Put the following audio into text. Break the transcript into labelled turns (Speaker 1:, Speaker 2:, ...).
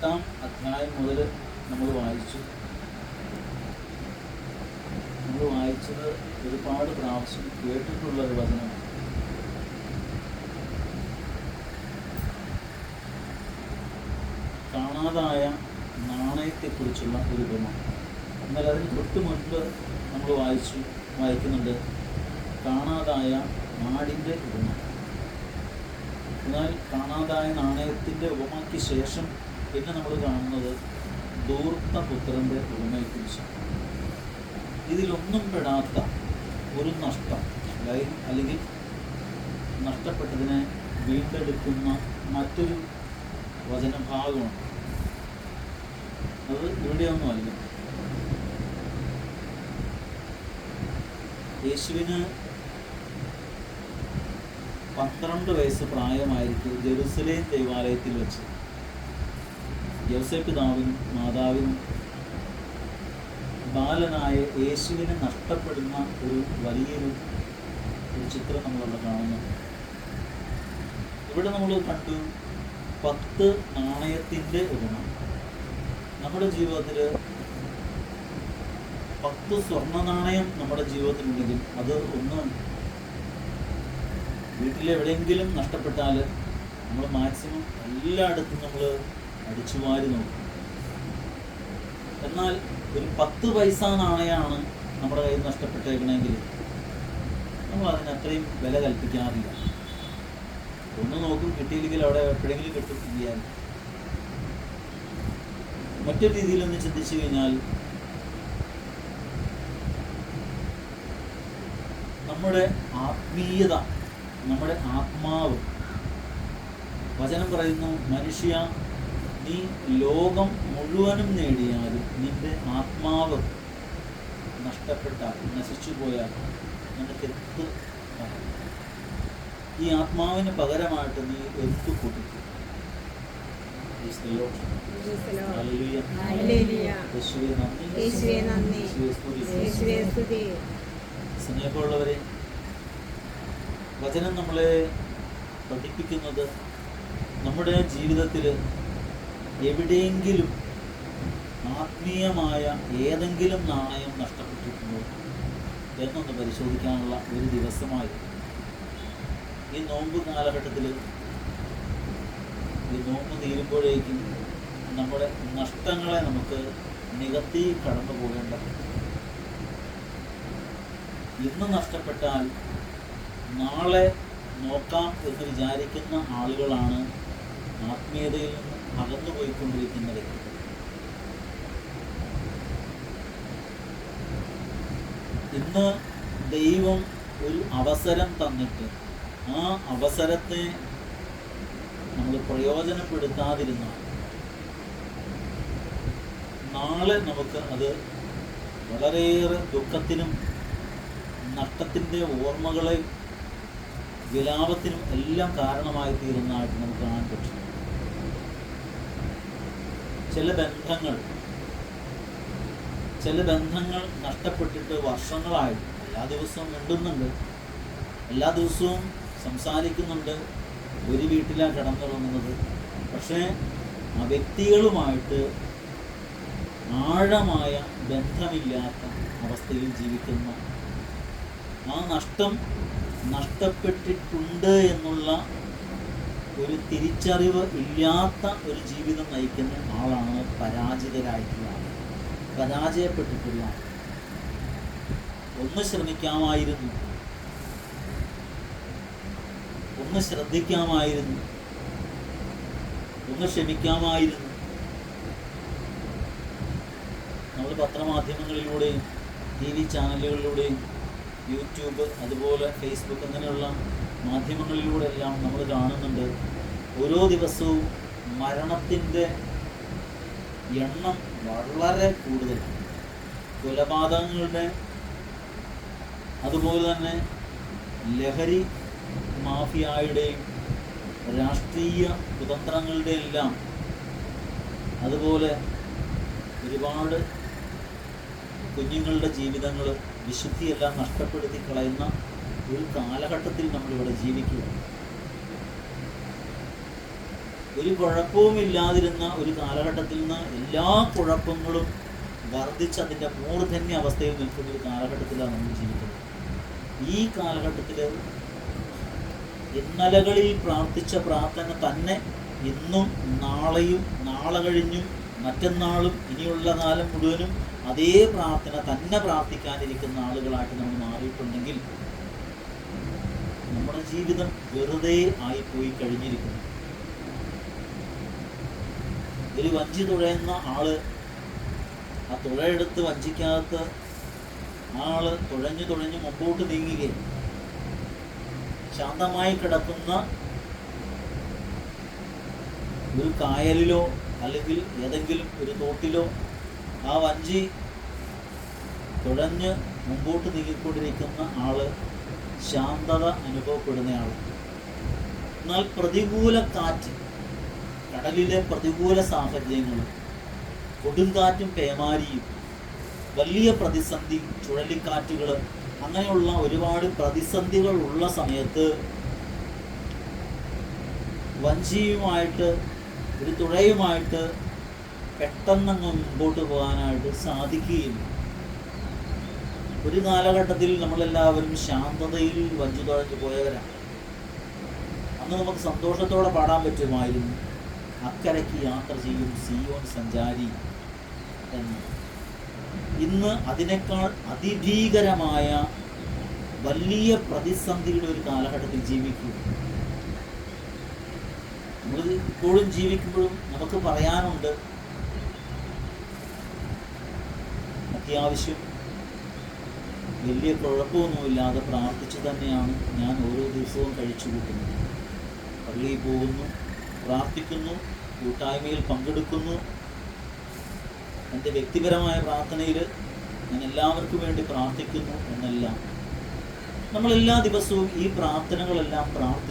Speaker 1: എട്ടാം അധ്യായം മുതൽ നമ്മൾ വായിച്ചു. നമ്മൾ വായിച്ചത് ഒരുപാട് പ്രാവശ്യം കേട്ടിട്ടുള്ള ഒരു വചനമാണ്. കാണാതായ നാണയത്തെക്കുറിച്ചുള്ള ഒരു ഉപമ. എന്നാൽ അതിന് തൊട്ട് മുൻപ് നമ്മൾ വായിച്ചു വായിക്കുന്നുണ്ട്. കാണാതായ നാടിന്റെ ഉപമ. എന്നാൽ കാണാതായ നാണയത്തിന്റെ ഉപമയ്ക്ക് ശേഷം പിന്നെ നമ്മൾ കാണുന്നത് ദൂർത്ത പുത്രന്റെ ഉപമയെക്കുറിച്ചാണ് ഇതിലൊന്നും പെടാത്ത ഒരു നഷ്ടം ലൈൻ അല്ലെങ്കിൽ നഷ്ടപ്പെട്ടതിനെ വീണ്ടെടുക്കുന്ന മറ്റൊരു വചനഭാഗമാണ്. അത് ഇവിടെയൊന്നുമല്ല യേശുവിന് പന്ത്രണ്ട് വയസ്സ് പ്രായമായിരിക്കും ജെറുസലേം ദേവാലയത്തിൽ വെച്ച്. യൗസേ പിതാവിനും മാതാവിനും ബാലനായ യേശുവിനെ നഷ്ടപ്പെടുന്ന ഒരു വലിയൊരു ഒരു ചിത്രം നമ്മളവിടെ കാണുന്നു. ഇവിടെ നമ്മൾ കണ്ടു പത്ത് നാണയത്തിന്റെ ഉപമ നമ്മുടെ ജീവിതത്തിൽ പത്ത് സ്വർണ നാണയം നമ്മുടെ ജീവിതത്തിലുണ്ടെങ്കിൽ അത് ഒന്ന് വീട്ടിലെവിടെയെങ്കിലും നഷ്ടപ്പെട്ടാൽ നമ്മൾ മാക്സിമം എല്ലായിടത്തും നമ്മൾ അടിച്ചു വാരി നോക്കും. എന്നാൽ ഒരു പത്ത് പൈസ നാണയമാണ് നമ്മുടെ കയ്യിൽ നഷ്ടപ്പെട്ടേക്കണമെങ്കിൽ നമ്മൾ അതിന് അത്രയും വില കൽപ്പിക്കാറില്ല. ഒന്ന് നോക്കും കിട്ടിയില്ലെങ്കിൽ അവിടെ എപ്പോഴെങ്കിലും കിട്ടും മറ്റൊരു രീതിയിൽ ഒന്ന് ചിന്തിച്ചു കഴിഞ്ഞാൽ നമ്മുടെ ആത്മീയത നമ്മുടെ ആത്മാവ്. വചനം പറയുന്നു മനുഷ്യ നീ ലോകം മുഴുവനും നേടിയാലും നിന്റെ ആത്മാവ് നഷ്ടപ്പെട്ടാൽ നശിച്ചു പോയാൽ നിനക്ക് എത്ത് ഈ ആത്മാവിന് പകരമായിട്ട് നീ എന്ത് കൊടുക്കും. സ്നേഹമുള്ളവരെ വചനം നമ്മളെ പഠിപ്പിക്കുന്നത് നമ്മുടെ ജീവിതത്തിൽ എവിടെയെങ്കിലും ആത്മീയമായ ഏതെങ്കിലും നാണയം നഷ്ടപ്പെട്ടിട്ടുണ്ടോ എന്നൊന്ന് പരിശോധിക്കാനുള്ള ഒരു ദിവസമായി. ഈ നോമ്പ് കാലഘട്ടത്തിൽ ഈ നോമ്പ് തീരുമ്പോഴേക്കും നമ്മുടെ നഷ്ടങ്ങളെ നമുക്ക് നികത്തി കടന്നു പോകേണ്ടതുണ്ട് ഇന്ന് നഷ്ടപ്പെട്ടാൽ നാളെ നോക്കാം എന്ന് വിചാരിക്കുന്ന ആളുകളാണ് ആത്മീയതയിൽ നിന്ന് അകന്നു പോയിക്കൊണ്ടിരിക്കുന്നത് ഇന്ന് ദൈവം ഒരു അവസരം തന്നിട്ട് ആ അവസരത്തെ നമ്മൾ പ്രയോജനപ്പെടുത്താതിരുന്നാൽ നാളെ നമുക്ക് അത് വളരെയേറെ ദുഃഖത്തിനും നഷ്ടത്തിന്റെ ഓർമ്മകളെ വിലാപത്തിനും എല്ലാം കാരണമായി തീരുന്നതായിട്ട് നമുക്ക് കാണാൻ പറ്റും ചില ബന്ധങ്ങൾ ചില ബന്ധങ്ങൾ നഷ്ടപ്പെട്ടിട്ട് വർഷങ്ങളായി. എല്ലാ ദിവസവും മിണ്ടുന്നുണ്ട്. എല്ലാ ദിവസവും സംസാരിക്കുന്നുണ്ട്. ഒരു വീട്ടിലാണ് കിടന്നുറങ്ങുന്നത്. പക്ഷേ ആ വ്യക്തികളുമായിട്ട് ആഴമായ ബന്ധമില്ലാത്ത അവസ്ഥയിൽ ജീവിക്കുന്ന ആ നഷ്ടം നഷ്ടപ്പെട്ടിട്ടുണ്ട് എന്നുള്ള ഒരു തിരിച്ചറിവ് ഇല്ലാത്ത ഒരു ജീവിതം നയിക്കുന്ന ആളാണ് പരാജിതരായിട്ടുള്ള ആൾ. പരാജയപ്പെട്ടിട്ടുള്ള ഒന്ന് ശ്രമിക്കാമായിരുന്നു. ഒന്ന് ശ്രദ്ധിക്കാമായിരുന്നു. ഒന്ന് ക്ഷമിക്കാമായിരുന്നു. നമ്മൾ പത്രമാധ്യമങ്ങളിലൂടെയും ടി വി ചാനലുകളിലൂടെയും യൂട്യൂബ് അതുപോലെ ഫേസ്ബുക്ക് അങ്ങനെയുള്ള മാധ്യമങ്ങളിലൂടെ എല്ലാം നമ്മൾ കാണുന്നുണ്ട്. ഓരോ ദിവസവും മരണത്തിന്റെ എണ്ണം വളരെ കൂടുതലാണ്. കൊലപാതകങ്ങളുടെ അതുപോലെ തന്നെ ലഹരി മാഫിയായുടെയും രാഷ്ട്രീയ കുതന്ത്രങ്ങളുടെ എല്ലാം അതുപോലെ ഒരുപാട് കുഞ്ഞുങ്ങളുടെ ജീവിതങ്ങൾ വിശുദ്ധിയെല്ലാം നഷ്ടപ്പെടുത്തി കളയുന്ന ഒരു കാലഘട്ടത്തിൽ നമ്മളിവിടെ ജീവിക്കുക ഒരു കുഴപ്പവും ഇല്ലാതിരുന്ന ഒരു കാലഘട്ടത്തിൽ നിന്ന് എല്ലാ കുഴപ്പങ്ങളും വർദ്ധിച്ച് അതിന്റെ മൂർധന്യ അവസ്ഥയിൽ നിൽക്കുന്ന ഒരു കാലഘട്ടത്തിലാണ് നമ്മൾ ജീവിക്കുന്നത്. ഈ കാലഘട്ടത്തിൽ ഇന്നലകളിൽ പ്രാർത്ഥിച്ച പ്രാർത്ഥന തന്നെ ഇന്നും നാളെയും നാളെ കഴിഞ്ഞും മറ്റന്നാളും ഇനിയുള്ള കാലം മുഴുവനും അതേ പ്രാർത്ഥന തന്നെ പ്രാർത്ഥിക്കാനിരിക്കുന്ന ആളുകളായിട്ട് നമ്മൾ മാറിയിട്ടുണ്ടെങ്കിൽ നമ്മുടെ ജീവിതം വെറുതെ ആയിപ്പോയി കഴിഞ്ഞിരിക്കുന്നു. ഒരു വഞ്ചി തുഴയുന്ന ആൾ ആ തുഴയെടുത്ത് വഞ്ചിക്കകത്ത് ആൾ തുഴഞ്ഞു തുഴഞ്ഞു മുമ്പോട്ട് നീങ്ങുകയും ശാന്തമായി കിടക്കുന്ന ഒരു കായലിലോ അല്ലെങ്കിൽ ഏതെങ്കിലും ഒരു തോട്ടിലോ ആ വഞ്ചി തുഴഞ്ഞ് മുമ്പോട്ട് നീങ്ങിക്കൊണ്ടിരിക്കുന്ന ആൾ ശാന്തത അനുഭവപ്പെടുന്നയാൾ എന്നാൽ പ്രതികൂല കാറ്റ് കടലിലെ പ്രതികൂല സാഹചര്യങ്ങളും കൊടുങ്കാറ്റും പേമാരിയും വലിയ പ്രതിസന്ധി ചുഴലിക്കാറ്റുകൾ അങ്ങനെയുള്ള ഒരുപാട് പ്രതിസന്ധികൾ ഉള്ള സമയത്ത് വഞ്ചിയുമായിട്ട് ഒരു തുഴയുമായിട്ട് പെട്ടെന്നങ്ങ് മുമ്പോട്ട് പോകാനായിട്ട് സാധിക്കുകയില്ല ഒരു കാലഘട്ടത്തിൽ നമ്മളെല്ലാവരും ശാന്തതയിൽ വഞ്ചി തുഴഞ്ഞു പോയവരാണ്. അന്ന് നമുക്ക് സന്തോഷത്തോടെ പാടാൻ പറ്റുമായിരുന്നു. അക്കരയ്ക്ക് യാത്ര ചെയ്യും സിയോൺ സഞ്ചാരി എന്ന്. ഇന്ന് അതിനേക്കാൾ അതിഭീകരമായ വലിയ പ്രതിസന്ധിയുടെ ഒരു കാലഘട്ടത്തിൽ ജീവിക്കും. നമ്മൾ ഇപ്പോഴും ജീവിക്കുമ്പോഴും നമുക്ക് പറയാനുണ്ട് അത്യാവശ്യം വലിയ കുഴപ്പമൊന്നുമില്ലാതെ പ്രാർത്ഥിച്ചു തന്നെയാണ് ഞാൻ ഓരോ ദിവസവും കഴിച്ചു കൂട്ടുന്നത് പള്ളിയിൽ പോകുന്നു പ്രാർത്ഥിക്കുന്നു കൂട്ടായ്മയിൽ പങ്കെടുക്കുന്നു. എന്റെ വ്യക്തിപരമായ പ്രാർത്ഥനയിൽ ഞാൻ എല്ലാവർക്കും വേണ്ടി പ്രാർത്ഥിക്കുന്നു എന്നെല്ലാം. നമ്മൾ എല്ലാ ദിവസവും ഈ പ്രാർത്ഥനകളെല്ലാം പ്രാർത്ഥിച്ചു